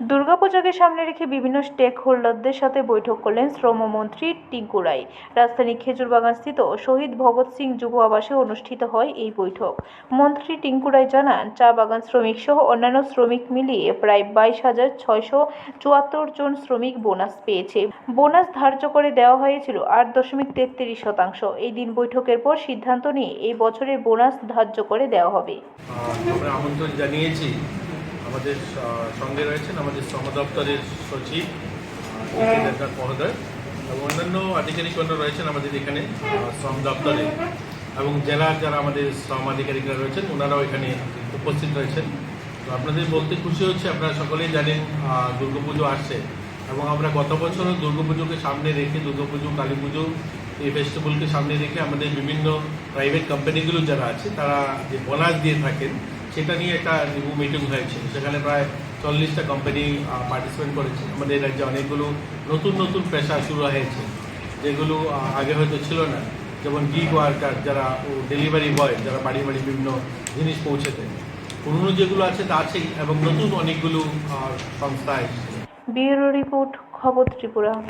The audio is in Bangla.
দুর্গাপূজাকে সামনে রেখে বিভিন্ন স্টেক হোল্ডারদের সাথে বৈঠক করলেন শ্রমমন্ত্রী টিঙ্কু রায়। রাজধানী খেজুরবাগানস্থিত শহীদ ভগৎ সিং যুব আবাসে অনুষ্ঠিত হয় এই বৈঠক। মন্ত্রী টিঙ্কু রায় জানান, চা বাগান শ্রমিক সহ অন্যান্য শ্রমিক মিলিয়ে প্রায় বাইশ হাজার ছয়শো চুয়াত্তর জন শ্রমিক বোনাস পেয়েছে। বোনাস ধার্য করে দেওয়া হয়েছিল আট দশমিক তেত্রিশ শতাংশ। এই দিন বৈঠকের পর সিদ্ধান্ত নিয়ে এই বছরের বোনাস ধার্য করে দেওয়া হবে। আমরা আমন্ত্রণ জানিয়েছি আমাদের সঙ্গে রয়েছেন আমাদের শ্রম দপ্তরের সচিব মহোদয় এবং অন্যান্য আধিকারিকগণ রয়েছেন আমাদের এখানে শ্রম দপ্তরে। এবং জেলার যারা আমাদের শ্রম আধিকারিকরা রয়েছেন, ওনারাও এখানে উপস্থিত রয়েছেন। তো আপনাদের বলতে খুশি হচ্ছে, আপনারা সকলেই জানেন দুর্গাপুজো আসছে। এবং আমরা গত বছরও দুর্গাপুজোকে সামনে রেখে দুর্গাপুজো কালী পুজো, এই ফেস্টিভ্যালকে সামনে রেখে আমাদের বিভিন্ন প্রাইভেট কোম্পানিগুলো যারা আছে, তারা যে বোনাস দিয়ে থাকেন সেটা নিয়ে একটা রিভিউ মিটিং হয়েছে সেখানে প্রায় চল্লিশটা কোম্পানি পার্টিসিপেট করেছে। আমাদের রাজ্যে অনেকগুলো নতুন নতুন পেশা শুরু হয়েছে, যেগুলো আগে হয়তো ছিল না। যেমন গিগ ওয়ার্কার যারা ডেলিভারি বয় যারা বাড়ি বাড়ি বিভিন্ন জিনিস পৌঁছে দেয় পুরনো যেগুলো আছে তা আছেই এবং নতুন অনেকগুলো সংস্থা এসেছে। ব্যুরো রিপোর্ট, খবর ত্রিপুরা।